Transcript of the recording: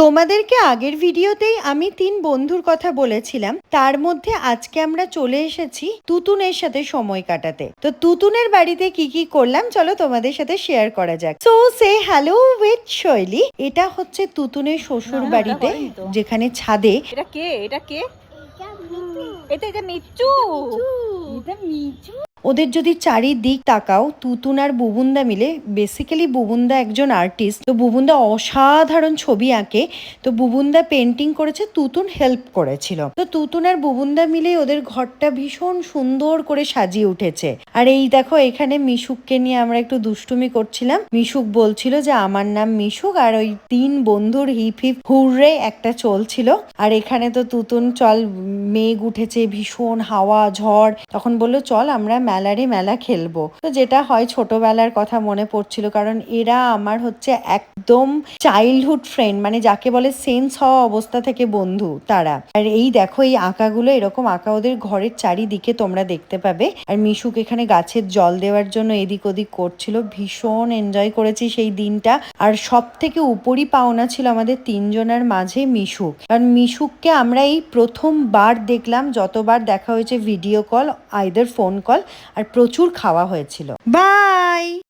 তোমাদেরকে আগের ভিডিওতেই আমি তিন বন্ধুর কথা বলেছিলাম। তার মধ্যে আজকে আমরা চলে এসেছি তুতুনের সাথে সময় কাটাতে। তো তুতুনের বাড়িতে কি কি করলাম চলো তোমাদের সাথে শেয়ার করা যাক। সো সে হ্যালো উইথ শৈলী এটা হচ্ছে তুতুনের শ্বশুর বাড়িতে। যেখানে ছাদে এটা কে? এটা কে? এটা এটা মিচু এটা মিচু ওদের যদি চারিদিক তাকাও, তুতুন আর বুবুন্দা মিলে বেসিক্যালি বুবুন্দা একজন আর্টিস্ট তো বুবুন্দা অসাধারণ ছবি আঁকে, তো বুবুন্দা পেন্টিং করেছে, তুতুন হেল্প করেছিল। তো তুতুন আর বুবুন্দা মিলে ওদের ঘরটা ভীষণ সুন্দর করে সাজিয়ে উঠেছে। আর এই দেখো, এখানে মিশুককে নিয়ে আমরা একটু দুষ্টুমি করছিলাম। মিশুক বলছিল যে, আমার নাম মিশুক, আর ওই তিন বন্ধুর হিপ হিপ হুররে একটা চলছিল। আর এখানে তো তুতুন, চল, মেঘ উঠেছে, ভীষণ হাওয়া, ঝড়। তখন বলল, চল, আমরা মেলারে মেলা খেলব। তো যেটা হয় ছোটবেলার কথা মনে পড়ছিল, কারণ এরা আমার হচ্ছে একদম চাইল্ডহুড ফ্রেন্ড মানে যাকে বলে সেন্স হওয়া অবস্থা থেকে বন্ধু তারা। আর এই দেখো, এই আঁকাগুলো এরকম আঁকা ওদের ঘরের চারিদিকে তোমরা দেখতে পাবে। আর মিশুক এখানে গাছের জল দেওয়ার জন্য এদিক ওদিক করছিল। ভীষণ এনজয় করেছি সেই দিনটা। আর সব থেকে উপরই পাওনা ছিল আমাদের তিনজনের মাঝে মিশুক। কারণ মিশুককে আমরা এই প্রথমবার দেখলাম, যতবার দেখা হয়েছে video call either phone call আর প্রচুর খাওয়া হয়েছিল। বাই!